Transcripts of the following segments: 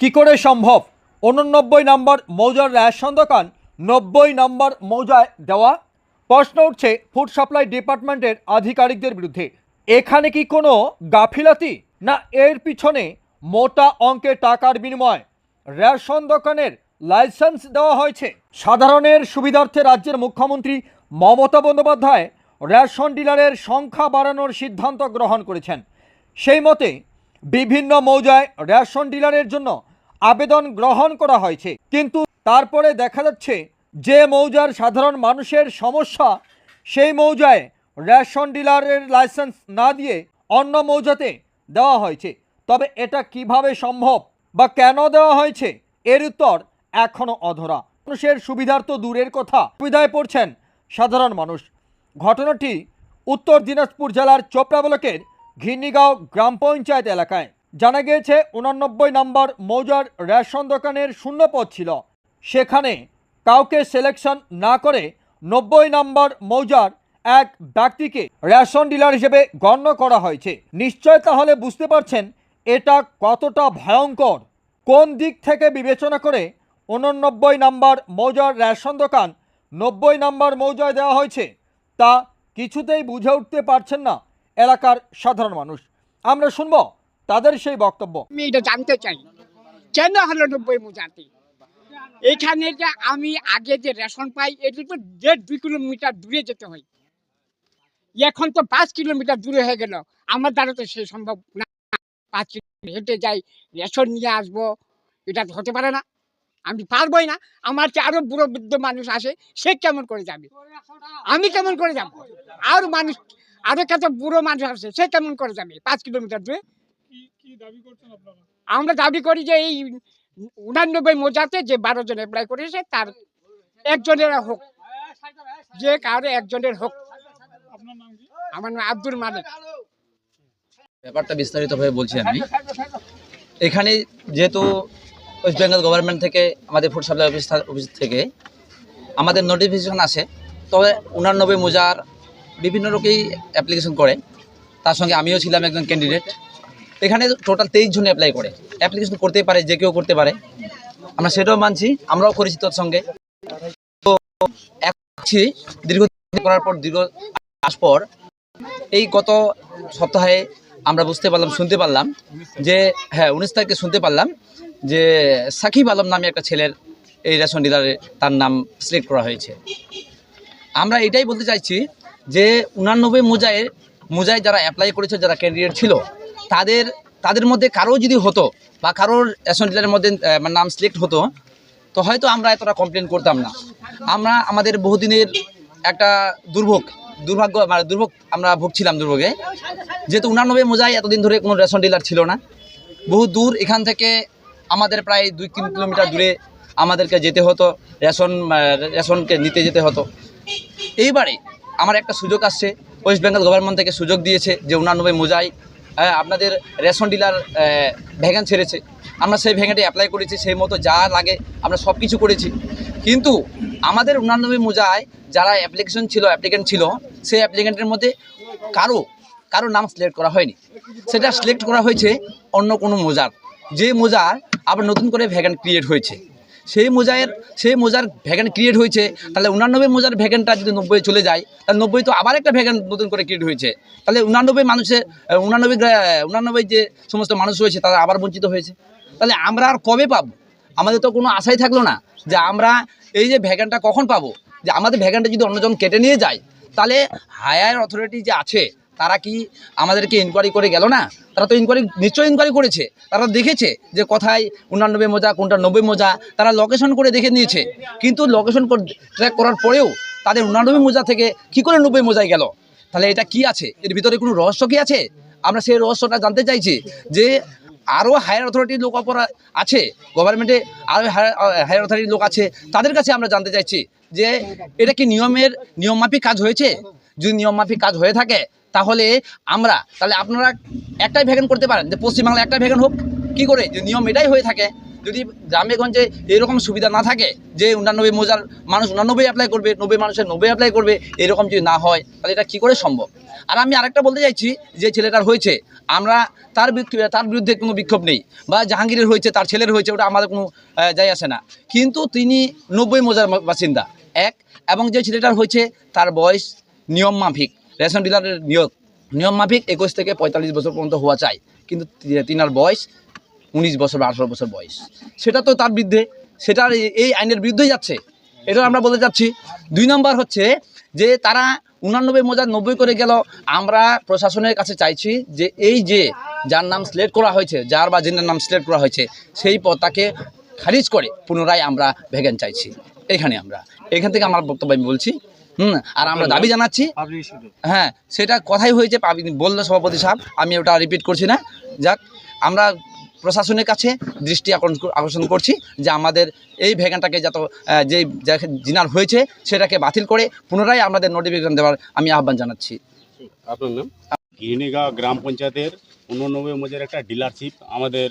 কি করে সম্ভব? উননব্বই নম্বর মৌজার রেশন দোকান নব্বই নম্বর মৌজায় দেওয়া? প্রশ্ন উঠছে, ফুড সাপ্লাই ডিপার্টমেন্টের আধিকারিকদের বিরুদ্ধে। এখানে কি কোনো গাফিলাতি? না, এর পিছনে মোটা অঙ্কের টাকার বিনিময়। রেশন দোকানের লাইসেন্স দেওয়া হয়েছে। সাধারণের সুবিধার্থে রাজ্যের মুখ্যমন্ত্রী মমতা বন্দ্যোপাধ্যায় রেশন ডিলারের সংখ্যা বাড়ানোর সিদ্ধান্ত গ্রহণ করেছেন। সেই মতে, বিভিন্ন মৌজায় রেশন ডিলারের জন্য আবেদন গ্রহণ করা হয়েছে। কিন্তু তারপরে দেখা যাচ্ছে, যে মৌজার সাধারণ মানুষের সমস্যা, সেই মৌজায় রেশন ডিলারের লাইসেন্স না দিয়ে অন্য মৌজাতে দেওয়া হয়েছে। তবে এটা কীভাবে সম্ভব বা কেন দেওয়া হয়েছে, এর উত্তর এখনও অধরা। মানুষের সুবিধার তো দূরের কথা, সুবিধায় পড়ছেন সাধারণ মানুষ। ঘটনাটি উত্তর দিনাজপুর জেলার চোপড়া ব্লকের ঘিন্নিগাঁও গ্রাম পঞ্চায়েত এলাকায়। জানা গিয়েছে উননব্বই নম্বর মৌজার রেশন দোকানের শূন্য পদ ছিল। সেখানে কাউকে সিলেকশন না করে নব্বই নম্বর মৌজার এক ব্যক্তিকে রেশন ডিলার হিসেবে গণ্য করা হয়েছে। নিশ্চয় তাহলে বুঝতে পারছেন এটা কতটা ভয়ঙ্কর। কোন দিক থেকে বিবেচনা করে উননব্বই নম্বর মৌজার রেশন দোকান নব্বই নম্বর মৌজায় দেওয়া হয়েছে, তা কিছুতেই বুঝে উঠতে পারছেন না এলাকার সাধারণ মানুষ। আমরা শুনব তাদের সেই বক্তব্য। আমি এটা জানতে চাই। কেন হলো নব্বই মোজাতে এখানে যে আমি আগে যে রেশন পাই এটি তো দেড় দুই কিলোমিটার দূরে যেতে হয়। এখন তো পাঁচ কিলোমিটার দূরে হয়ে গেল। আমার দ্বারা তো সে সম্ভব না। পাঁচ কিলোমিটার হেঁটে যাই, রেশন নিয়ে আসব। এটা হতে পারে না। আমি পারবোই না। আমার যে আরও বুড়ো বৃদ্ধ মানুষ আসে, সে কেমন করে যাবে? আমি কেমন করে যাব? আর মানুষ, আরও কত বুড়ো মানুষ আসে, সে কেমন করে যাবে? পাঁচ কিলোমিটার দূরে? আমরা দাবি করি যে এই উনানব্বই মোজাতে যে বারো জন অ্যাপ্লাই করেছে তার একজনের হোক যে কারও একজনের হোক। আমার নাম আব্দুল মালিক। ব্যাপারটা বিস্তারিতভাবে বলছি আমি। এখানে যেহেতু ওয়েস্ট বেঙ্গল গভর্নমেন্ট থেকে আমাদের ফুড সাপ্লাই অফিস অফিস থেকে আমাদের নোটিফিকেশন আসে তবে উনানব্বই মোজার বিভিন্ন লোকেই অ্যাপ্লিকেশন করে। তার সঙ্গে আমিও ছিলাম একজন ক্যান্ডিডেট এখানে টোটাল তেইশ জন অ্যাপ্লাই করে। অ্যাপ্লিকেশন করতেই পারে, যে কেউ করতে পারে। আমরা সেটাও মানছি, আমরাও করেছি তোর সঙ্গে তো একছি দীর্ঘ করার পর, দীর্ঘ মাস পর, এই গত সপ্তাহে আমরা বুঝতে পারলাম, শুনতে পারলাম যে হ্যাঁ উনিশ তারিখে শুনতে পারলাম যে সাকিব আলম নামে একটা ছেলের এই রেশন ডিলারে তার নাম সিলেক্ট করা হয়েছে। আমরা এটাই বলতে চাইছি যে, উনানব্বই মোজায় মোজায় যারা অ্যাপ্লাই করেছে, যারা ক্যান্ডিডেট ছিল তাদের তাদের মধ্যে কারও যদি হতো বা কারোর রেশন ডিলারের মধ্যে মানে নাম সিলেক্ট হতো, তো হয়তো আমরা এতটা কমপ্লেন করতাম না। আমরা আমাদের বহুদিনের একটা দুর্ভোগ, দুর্ভাগ্য মানে দুর্ভোগ আমরা ভুগছিলাম দুর্ভোগে। যেহেতু উনানব্বই মোজায় এতদিন ধরে কোনো রেশন ডিলার ছিল না। বহু দূর এখান থেকে আমাদের প্রায় দুই তিন কিলোমিটার দূরে আমাদেরকে যেতে হতো, রেশন রেশনকে নিতে যেতে হতো। এইবারে আমার একটা সুযোগ আসছে, ওয়েস্ট বেঙ্গল গভর্নমেন্ট থেকে সুযোগ দিয়েছে যে উনানব্বই মোজাই আপনাদের রেশন ডিলার ভ্যাগান ছেড়েছে। আমরা সেই ভ্যাগানটি অ্যাপ্লাই করেছি, সেই মতো যা লাগে আমরা সব কিছু করেছি। কিন্তু আমাদের উনানব্বই মোজায় যারা অ্যাপ্লিকেশন ছিল অ্যাপ্লিকেন্ট ছিল, সেই অ্যাপ্লিকেন্টের মধ্যে কারও কারও নাম সিলেক্ট করা হয়নি। সেটা সিলেক্ট করা হয়েছে অন্য কোনো মোজার। যে মোজার আবার নতুন করে ভ্যাগান ক্রিয়েট হয়েছে। সেই মোজায়ের, সেই মোজার ভ্যাগান ক্রিয়েট হয়েছে। তাহলে উনানব্বই মোজার ভ্যাগানটা যদি নব্বই চলে যায়, তাহলে নব্বই তো আবার একটা ভ্যাগান নতুন করে ক্রিয়েট হয়েছে। তাহলে উনানব্বই মানুষের উনানব্বই উনানব্বই যে সমস্ত মানুষ রয়েছে, তারা আবার বঞ্চিত হয়েছে। তাহলে আমরা আর কবে পাবো? আমাদের তো কোনো আশাই থাকল না যে আমরা এই যে ভ্যাগানটা কখন পাবো? যে আমাদের ভ্যাগানটা যদি অন্যজন কেটে নিয়ে যায়, তাহলে হায়ার অথরিটি যে আছে তারা কি আমাদেরকে ইনকোয়ারি করে গেল না? তারা তো ইনকোয়ারি নিশ্চয়ই ইনকোয়ারি করেছে। তারা দেখেছে যে কোথায় উনানব্বই মোজা, কোনটা নব্বই মোজা। তারা লোকেশন করে দেখে নিয়েছে। কিন্তু লোকেশন ট্র্যাক করার পরেও তাদের উনানব্বই মোজা থেকে কি করে নব্বই মোজায় গেল? তাহলে এটা কি আছে? এর ভিতরে কোনো রহস্য কি আছে? আমরা সেই রহস্যটা জানতে চাইছি যে আরও হায়ার অথরিটির লোক অপরা, আছে। গভর্নমেন্টে আরও হায়ার অথরিটির লোক আছে। তাদের কাছে আমরা জানতে চাইছি যে এটা কি নিয়মের, নিয়মমাফিক কাজ হয়েছে? যদি নিয়মমাফিক কাজ হয়ে থাকে, তাহলে আমরা, তাহলে আপনারা একটাই ভ্যাগান করতে পারেন, যে পশ্চিমবাংলা একটাই ভ্যাগান হোক। কি করে? যে নিয়ম এটাই হয়ে থাকে। যদি গ্রামেগঞ্জে এরকম সুবিধা না থাকে, যে উনানব্বই মৌজার মানুষ উনানব্বই অ্যাপ্লাই করবে, নব্বই মানুষের নব্বই অ্যাপ্লাই করবে, এরকম যদি না হয়, তাহলে এটা কী করে সম্ভব? আর আমি আরেকটা বলতে চাইছি, যে ছেলেটার হয়েছে, আমরা তার তার বিরুদ্ধে কোনো বিক্ষোভ নেই, বা জাহাঙ্গীরের হয়েছে, তার ছেলের হয়েছে, ওটা আমাদের কোনো যাই আসে না। কিন্তু তিনি নব্বই মৌজার বাসিন্দা, এক, এবং যে ছেলেটার হয়েছে, তার বয়স নিয়ম মাফিক রেশন ডিলারের নিয়োগ। নিয়ম মাফিক একুশ থেকে পঁয়তাল্লিশ বছর পর্যন্ত হওয়া চাই কিন্তু তিনার বয়স উনিশ বছর বা আঠারো বছর বয়স। সেটা তো তার বিরুদ্ধে সেটার এই- আইনের বিরুদ্ধেই যাচ্ছে। এটা আমরা বলতে চাচ্ছি দুই নম্বর হচ্ছে যে তারা উনানব্বই মজার নব্বই করে গেল। আমরা প্রশাসনের কাছে চাইছি যে এই যে যার নাম সিলেক্ট করা হয়েছে, যার বা যিনার নাম সিলেক্ট করা হয়েছে, সেই পদটাকে খারিজ করে পুনরায় আমরা ভ্যাকেন চাইছি। এখানে আমরা। এখান থেকে আমার বক্তব্য আমি বলছি। হুম আর আমরা দাবি জানাচ্ছি হ্যাঁ সেটা কথাই হয়েছে বলল সভাপতি সাহেব আমি ওটা রিপিট করছি না। যাক আমরা প্রশাসনের কাছে দৃষ্টি আকর্ষণ আকর্ষণ করছি যে আমাদের এই ভ্যাগানটাকে যত যে জিনার হয়েছে সেটাকে বাতিল করে পুনরায় আমাদের নোটিফিকেশন দেওয়ার আমি আহ্বান জানাচ্ছি। আপনার নাম? গ্রাম পঞ্চায়েতের উননব্বই মজার একটা ডিলারশিপ আমাদের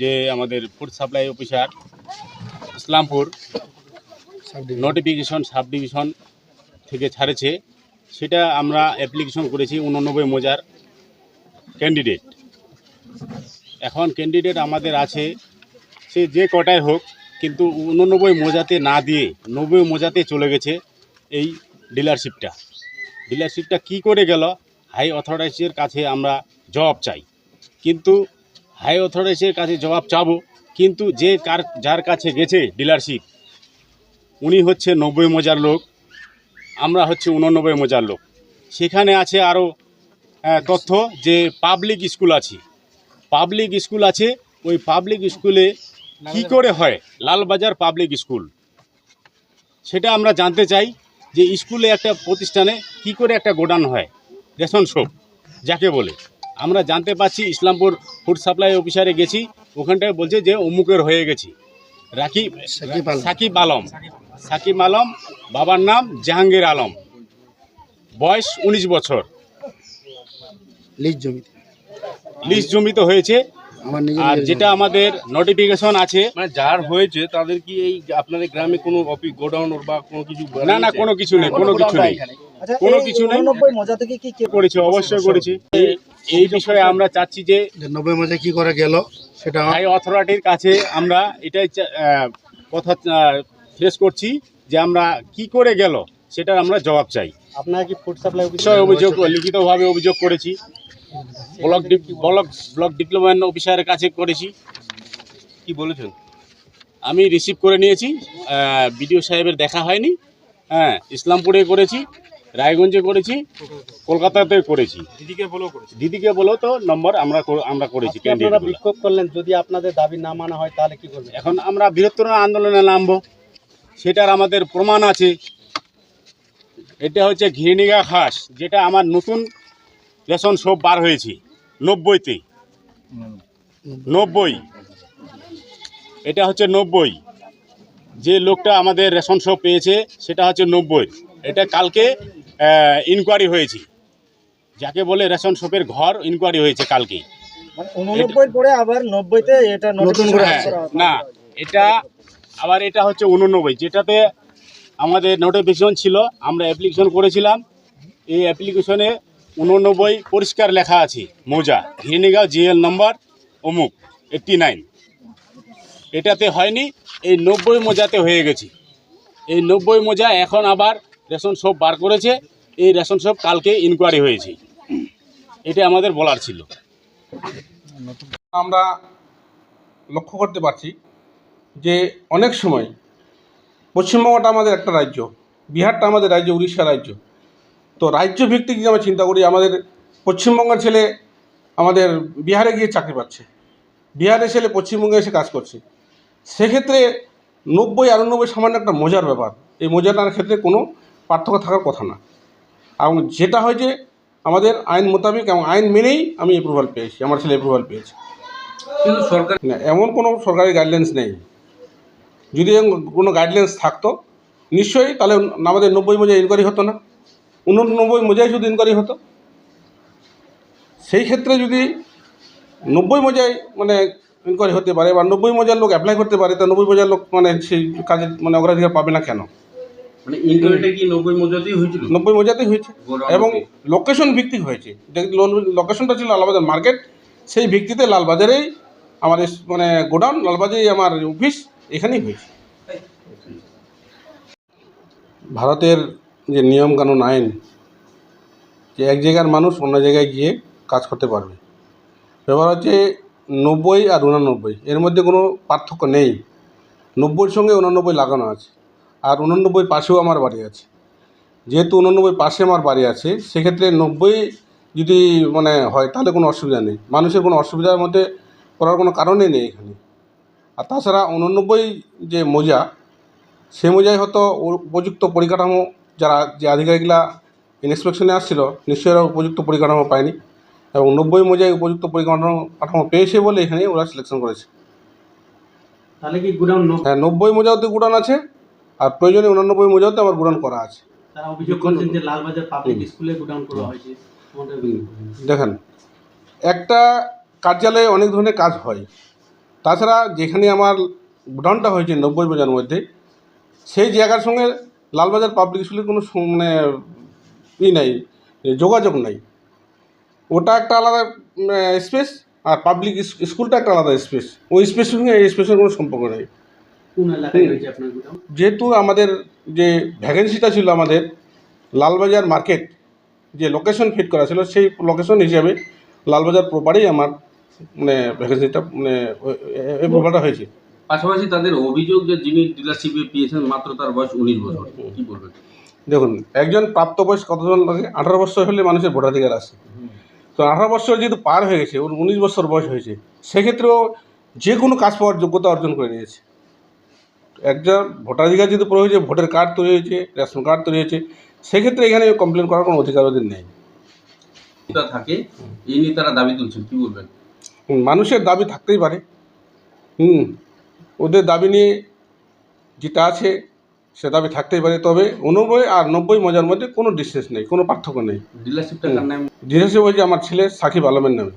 যে আমাদের food supply officer Islampur notification sub division থেকে ছাড়েছে, সেটা আমরা অ্যাপ্লিকেশন করেছি উননব্বই মজার ক্যান্ডিডেট এখন ক্যান্ডিডেট আমাদের আছে, সে যে কটায় হোক, কিন্তু উননব্বই মোজাতে না দিয়ে নব্বই মোজাতে চলে গেছে এই ডিলারশিপটা ডিলারশিপটা কি করে গেল? হাই অথরাইজের কাছে আমরা জবাব চাই। কিন্তু হাই অথরাইজের কাছে জবাব চাবো, কিন্তু যে কার, যার কাছে গেছে ডিলারশিপ উনি হচ্ছে নব্বই মজার লোক। আমরা হচ্ছে উননব্বই মজার লোক। সেখানে আছে আরও তথ্য যে পাবলিক স্কুল আছে। পাবলিক স্কুল আছে ওই পাবলিক স্কুলে কি করে হয়? লালবাজার পাবলিক স্কুল সেটা আমরা জানতে চাই যে স্কুলে একটা প্রতিষ্ঠানে কি করে একটা গোডাউন হয়। রেশন শপ যাকে বলে। আমরা জানতে পারছি ইসলামপুর ফুড সাপ্লাই অফিসারে গেছি ওখানটায় বলছে যে অমুকের হয়ে গেছি। রাকিব সাকিব আলম। সাকিব আলম বাবার নাম জাহাঙ্গীর আলম। বয়স উনিশ বছর। লিজ জমিতে। লিজ জমিতে হয়েছে। আর যেটা আমাদের নোটিফিকেশন আছে। মানে যার হয়েছে তাদের কি এই আপনাদের গ্রামে কোনো অফিস গোডাউন বা কোনো কিছু না না কোনো কিছু নেই কোনো কিছু নেই। কোনো কিছু নেই। মজা থেকে কি কি করেছে অবশ্যই করেছে? এই- এই বিষয়ে আমরা চাচ্ছি যে নব্বই মজা কি করে গেল সেটা হাই অথরিটির কাছে আমরা এটাই চা- কথা ফেস করছি যে আমরা কি করে গেল সেটার আমরা জবাব চাই। আপনারা কি ফুড সাপ্লাই বিষয় অভিযোগ লিখিতভাবে অভিযোগ করেছি। ব্লক ব্লক ব্লক ডিপ্লোমেন্ট অফিসারের কাছে করেছি। কি বলেছেন? আমি রিসিভ করে নিয়েছি। বিডিও সাহেবের দেখা হয়নি। হ্যাঁ ইসলামপুরে করেছি রায়গঞ্জে করেছি কলকাতাতে করেছি। দিদিকে করেছে। দিদিকে বলো তো নম্বর আমরা আমরা করেছি আপনারা বিক্ষোভ করলেন যদি আপনাদের দাবি না মানা হয় তাহলে কি করবেন? এখন আমরা বৃহত্তর আন্দোলনে নামবো। সেটার আমাদের প্রমাণ আছে। এটা হচ্ছে ঘিরনিগা খাস যেটা আমার নতুন রেশন সব বার হয়েছে নব্বইতে। নব্বই। এটা হচ্ছে নব্বই। যে লোকটা আমাদের রেশন শপ পেয়েছে সেটা হচ্ছে নব্বই। এটা কালকে ইনকোয়ারি হয়েছে। যাকে বলে রেশন শপের ঘর ইনকোয়ারি হয়েছে কালকে। পরে আবার নব্বইতে এটা নতুন হ্যাঁ, না এটা আবার এটা হচ্ছে উননব্বই যেটাতে আমাদের নোটিফিকেশন ছিল আমরা অ্যাপ্লিকেশন করেছিলাম। এই অ্যাপ্লিকেশনে উননব্বই পরিষ্কার লেখা আছে মৌজা ঘিরনিগাঁও জিএল নম্বর অমুক এইটটি নাইন এটাতে হয়নি এই নব্বই মোজাতে হয়ে গেছে। এই নব্বই মোজা এখন আবার রেশন শপ বার করেছে এই রেশন শপ কালকে ইনকোয়ারি হয়েছে। এটা আমাদের বলার ছিল। আমরা লক্ষ্য করতে পারছি যে অনেক সময় পশ্চিমবঙ্গটা আমাদের একটা রাজ্য বিহারটা আমাদের রাজ্য উড়িষ্যা রাজ্য। তো রাজ্য ভিত্তিক যদি আমরা চিন্তা করি আমাদের পশ্চিমবঙ্গের ছেলে আমাদের বিহারে গিয়ে চাকরি পাচ্ছে বিহারের ছেলে পশ্চিমবঙ্গে এসে কাজ করছে। সেক্ষেত্রে নব্বই আটানব্বই সামান্য একটা মজার ব্যাপার। এই মজাটার ক্ষেত্রে কোনো পার্থক্য থাকার কথা না। এবং যেটা হয়েছে আমাদের আইন মোতাবেক এবং আইন মেনেই আমি অ্যাপ্রুভাল পেয়েছি আমার ছেলে অ্যাপ্রুভাল পেয়েছে। কিন্তু সরকার এমন কোনো সরকারি গাইডলাইন্স নেই। যদি কোনো গাইডলাইন্স থাকতো নিশ্চয়ই তাহলে আমাদের নব্বই মজায় ইনকোয়ারি হতো না। উননব্বই মজায় শুধু ইনকোয়ারি হতো। সেই ক্ষেত্রে যদি নব্বই মজায় মানে ইনকোয়ারি হতে পারে বা নব্বই মজার লোক অ্যাপ্লাই করতে পারে তা নব্বই মজার লোক মানে সেই কাজের মানে অগ্রাধিকার পাবে না কেন? মানে ইনকোয়ারিটা কি নব্বই মজাতেই হয়েছিল? নব্বই মজাতেই হয়েছে। এবং লোকেশন ভিত্তিক হয়েছে। লোকেশনটা ছিল লালবাজার মার্কেট সেই ভিত্তিতে লালবাজারেই আমার মানে গোডাউন লালবাজারেই আমার অফিস এখানেই হয়েছে। ভারতের যে নিয়ম কানুন আইন যে এক জায়গার মানুষ অন্য জায়গায় গিয়ে কাজ করতে পারবে। ব্যাপার হচ্ছে নব্বই আর উনানব্বই এর মধ্যে কোনো পার্থক্য নেই। নব্বইয়ের সঙ্গে উনানব্বই লাগানো আছে আর উনানব্বই পাশেও আমার বাড়ি আছে। যেহেতু উননব্বই পাশে আমার বাড়ি আছে সেক্ষেত্রে নব্বই যদি মানে হয় তাহলে কোনো অসুবিধা নেই। মানুষের কোনো অসুবিধার মধ্যে করার কোনো কারণই নেই এখানে। আর তাছাড়া উননব্বই যে মোজা সে মোজায় হয়তো উপযুক্ত পরিকাঠামো যারা যে আধিকারিকরা ইন্সপেকশনে আসছিল নিশ্চয়ই ওরা উপযুক্ত পরিকাঠামো পায়নি। এবং নব্বই মোজায় উপযুক্ত পরিকাঠামো কাঠামো পেয়েছে বলে এখানে ওরা সিলেকশন করেছে। তাহলে কি গুডাউন হ্যাঁ নব্বই মোজাওতে গুডাউন আছে আর প্রয়োজনে উনানব্বই মোজাওতে আমার গুডাউন করা আছে। তারা অভিযোগ করেছেন যে লালবাজার পাবলিক স্কুলে গুডাউন করা হয়েছে। দেখেন একটা কার্যালয়ে অনেক ধরনের কাজ হয়। তাছাড়া যেখানে আমার গোডাউনটা হয়েছে নব্বই বাজার মধ্যে সেই জায়গার সঙ্গে লালবাজার পাবলিক স্কুলের কোনো মানে ই নাই যোগাযোগ নাই। ওটা একটা আলাদা স্পেস আর পাবলিক স্কুলটা একটা আলাদা স্পেস ওই স্পেসের সঙ্গে এই স্পেসের কোনো সম্পর্ক নেই। যেহেতু আমাদের যে ভ্যাকেন্সিটা ছিল আমাদের লালবাজার মার্কেট যে লোকেশন ফিট করা ছিল সেই লোকেশন হিসাবে লালবাজার প্রপারেই আমার মানে ভ্যাকেন্সিটা মানে এই প্রপারটা হয়েছে। পাশাপাশি তাদের অভিযোগ যে যিনি ডিলারশিপে পেয়েছেন মাত্র তার বয়স উনিশ বছর। কি বলবেন? দেখুন একজন প্রাপ্তবয়স্ক কতজন লাগে আঠারো বছর হলে মানুষের ভোটাধিকার আছে। তো আঠারো বছর যেহেতু পার হয়ে গেছে ওর উনিশ বছর বয়স হয়েছে সেক্ষেত্রেও যে কোনো কাজ পাওয়ার যোগ্যতা অর্জন করে নিয়েছে। একজন ভোটাধিকার যেহেতু পুরো হয়েছে ভোটার কার্ড তৈরি হয়েছে রেশন কার্ড তৈরি হয়েছে সেক্ষেত্রে এখানে কমপ্লেন করার কোনো অধিকার ওদের নেই। থাকে এই নিয়ে তারা দাবি তুলছেন কি বলবেন? মানুষের দাবি থাকতেই পারে। হুম ওদের দাবি নিয়ে যেটা আছে সে দাবি থাকতেই পারে তবে উনব্বই আর নব্বই মজার মধ্যে কোনো ডিস্টেন্স নেই কোনো পার্থক্য নেই। ডিলারশিপটা ডিলারশিপ হয়েছে আমার ছেলে সাকিব আলমের নামে।